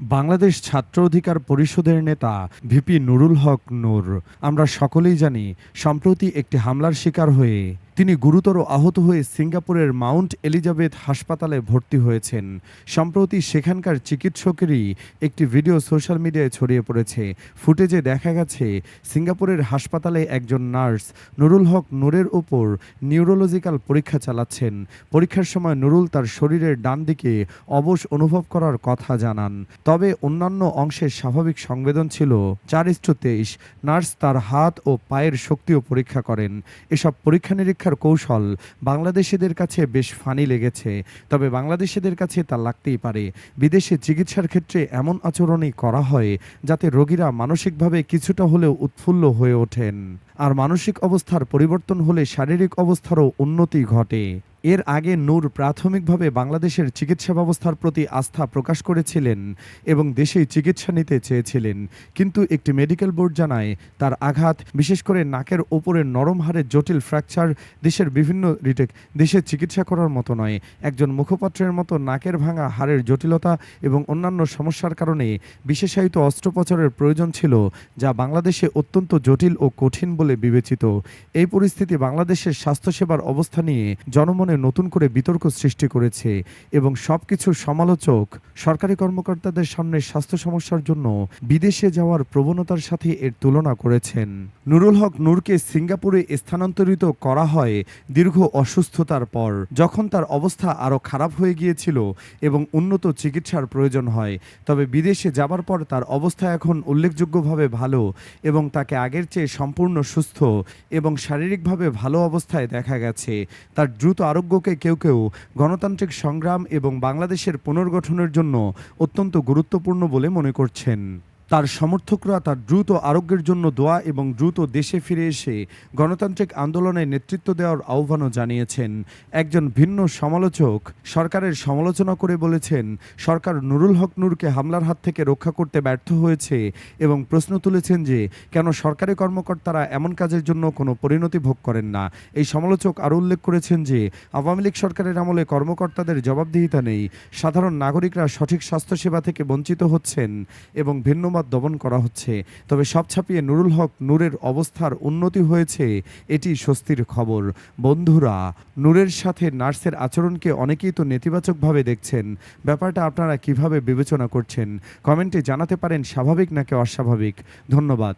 বাংলাদেশ ছাত্র অধিকার পরিষদের নেতা ভিপি নুরুল হক নূর। আমরা সকলেই জানি, সম্প্রতি একটি হামলার শিকার হয়ে তিনি গুরুতর আহত হয়ে সিঙ্গাপুরের মাউন্ট এলিজাবেথ হাসপাতালে ভর্তি হয়েছেন। সম্প্রতি সেখানকার চিকিৎসকেরই একটি ভিডিও সোশ্যাল মিডিয়ায় ছড়িয়ে পড়েছে। ফুটেজে দেখা গেছে, সিঙ্গাপুরের হাসপাতালে একজন নার্স নুরুল হক নূরের ওপর নিউরোলজিক্যাল পরীক্ষা চালাচ্ছেন। পরীক্ষার সময় নুরুল তার শরীরের ডান দিকে অবশ অনুভব করার কথা জানান। তবে অন্যান্য অংশের স্বাভাবিক সংবেদন ছিল চার ইস্টু তেইশ। নার্স তার হাত ও পায়ের শক্তিও পরীক্ষা করেন। এসব পরীক্ষা নিরীক্ষার কৌশল বাংলাদেশিদের কাছে বেশ ফানি লেগেছে। তবে বাংলাদেশিদের কাছে তা লাগতেই পারে। বিদেশে চিকিৎসার ক্ষেত্রে এমন আচরণই করা হয় যাতে রোগীরা মানসিকভাবে কিছুটা হলেও উৎফুল্ল হয়ে ওঠেন। আর মানসিক অবস্থার পরিবর্তন হলে শারীরিক অবস্থারও উন্নতি ঘটে। এর আগে নূর প্রাথমিকভাবে বাংলাদেশের চিকিৎসা ব্যবস্থার প্রতি আস্থা প্রকাশ করেছিলেন এবং দেশেই চিকিৎসা নিতে চেয়েছিলেন। কিন্তু একটি মেডিকেল বোর্ড জানায়, তার আঘাত, বিশেষ করে নাকের ওপরের নরম হাড়ের জটিল ফ্র্যাকচার, দেশের বিভিন্ন রিটেক, দেশে চিকিৎসা করার মতো নয়। একজন মুখপাত্রের মতো নাকের ভাঙা হাড়ের জটিলতা এবং অন্যান্য সমস্যার কারণে বিশেষায়িত অস্ত্রোপচারের প্রয়োজন ছিল, যা বাংলাদেশে অত্যন্ত জটিল ও কঠিন বলে বিবেচিত। এই পরিস্থিতি বাংলাদেশের স্বাস্থ্যসেবার অবস্থা নিয়ে জনমনে নতুন করে বিতর্ক সৃষ্টি করেছে এবং সবকিছুর সমালোচক সরকারি কর্মকর্তাদের সামনে স্বাস্থ্য সমস্যার জন্য বিদেশে যাওয়ার প্রবণতার সাথে এর তুলনা করেছেন। নুরুল হক নূরকে সিঙ্গাপুরে স্থানান্তরিত করা হয় দীর্ঘ অসুস্থতার পর, যখন তার অবস্থা আরও খারাপ হয়ে গিয়েছিল এবং উন্নত চিকিৎসার প্রয়োজন হয়। তবে বিদেশে যাবার পর তার অবস্থা এখন উল্লেখযোগ্যভাবে ভালো এবং তাকে আগের চেয়ে সম্পূর্ণ সুস্থ এবং শারীরিকভাবে ভালো অবস্থায় দেখা গেছে। তার দ্রুত আরোগ্যকে কেউ কেউ গণতান্ত্রিক সংগ্রাম এবং বাংলাদেশের পুনর্গঠনের জন্য অত্যন্ত গুরুত্বপূর্ণ বলে মনে করছেন। তার সমর্থকরা তার দ্রুত আরোগ্যের জন্য দোয়া এবং দ্রুত দেশে ফিরে এসে গণতান্ত্রিক আন্দোলনে নেতৃত্ব দেওয়ার আহ্বানও জানিয়েছেন। একজন ভিন্ন সমালোচক সরকারের সমালোচনা করে বলেছেন, সরকার নুরুল হক নূরকে হামলার হাত থেকে রক্ষা করতে ব্যর্থ হয়েছে এবং প্রশ্ন তুলেছেন যে, কেন সরকারি কর্মকর্তারা এমন কাজের জন্য কোনো পরিণতি ভোগ করেন না? এই সমালোচক আরও উল্লেখ করেছেন যে, আওয়ামী লীগ সরকারের আমলে কর্মকর্তাদের জবাবদিহিতা নেই, সাধারণ নাগরিকরা সঠিক স্বাস্থ্যসেবা থেকে বঞ্চিত হচ্ছেন এবং ভিন্নমত দমন করা হচ্ছে। তবে সব ছাপিয়ে নুরুল হক নূরের অবস্থার উন্নতি হয়েছে, এটি স্বস্তির খবর। বন্ধুরা, নূরের সাথে নার্সের আচরণকে অনেকেই তো নেতিবাচকভাবে দেখছেন। ব্যাপারটা আপনারা কীভাবে বিবেচনা করছেন? কমেন্টে জানাতে পারেন স্বাভাবিক নাকি অস্বাভাবিক। ধন্যবাদ।